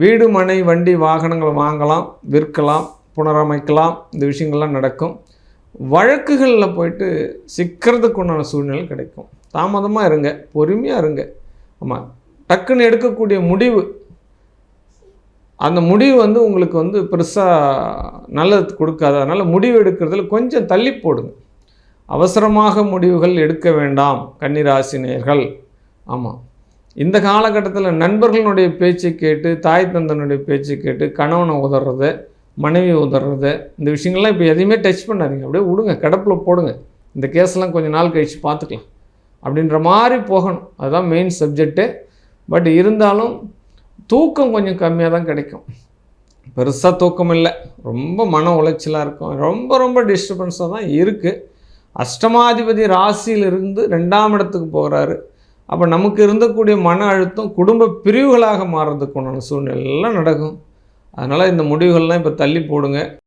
வீடு மனை வண்டி வாகனங்கள் வாங்கலாம் விற்கலாம் புனரமைக்கலாம். இந்த விஷயங்கள்லாம் நடக்கும். வழக்குகளில் போயிட்டு சிக்கிறதுக்கு உண்டான சூழ்நிலை கிடைக்கும். தாமதமாக இருங்க பொறுமையாக இருங்க. ஆமாம் டக்குன்னு எடுக்கக்கூடிய முடிவு. அந்த முடிவு வந்து உங்களுக்கு வந்து பெருசாக நல்லது கொடுக்காது. அதனால் முடிவு எடுக்கிறதுல கொஞ்சம் தள்ளி போடுங்க. அவசரமாக முடிவுகள் எடுக்க வேண்டாம் கன்னிராசினியர்கள் ஆமாம் இந்த காலகட்டத்தில் நண்பர்களுடைய பேச்சை கேட்டு தாய் தந்தனுடைய பேச்சை கேட்டு கணவனை உதறது மனைவி உதறது இந்த விஷயங்கள்லாம் இப்போ எதையுமே டச் பண்ணாதீங்க. அப்படியே விடுங்க கிடப்பில் போடுங்க. இந்த கேஸ்லாம் கொஞ்சம் நாள் கழித்து பார்த்துக்கலாம். அப்படின்ற மாதிரி போகணும். அதுதான் மெயின் சப்ஜெக்ட்டு பட் இருந்தாலும் தூக்கம் கொஞ்சம் கம்மியாக தான் கிடைக்கும். பெருசாக தூக்கம் இல்லை. ரொம்ப மன உளைச்சலாக இருக்கும். ரொம்ப ரொம்ப டிஸ்டர்பன்ஸாக தான் இருக்குது அஷ்டமாதிபதி ராசியிலிருந்து ரெண்டாம் இடத்துக்கு போகிறாரு அப்போ நமக்கு இருந்தக்கூடிய மன அழுத்தம் குடும்ப பிரிவுகளாக மாறுறதுக்கு உண்டான சூழ்நிலை எல்லாம் நடக்கும். அதனால் இந்த முடிவுகள்லாம் இப்போ தள்ளி போடுங்க.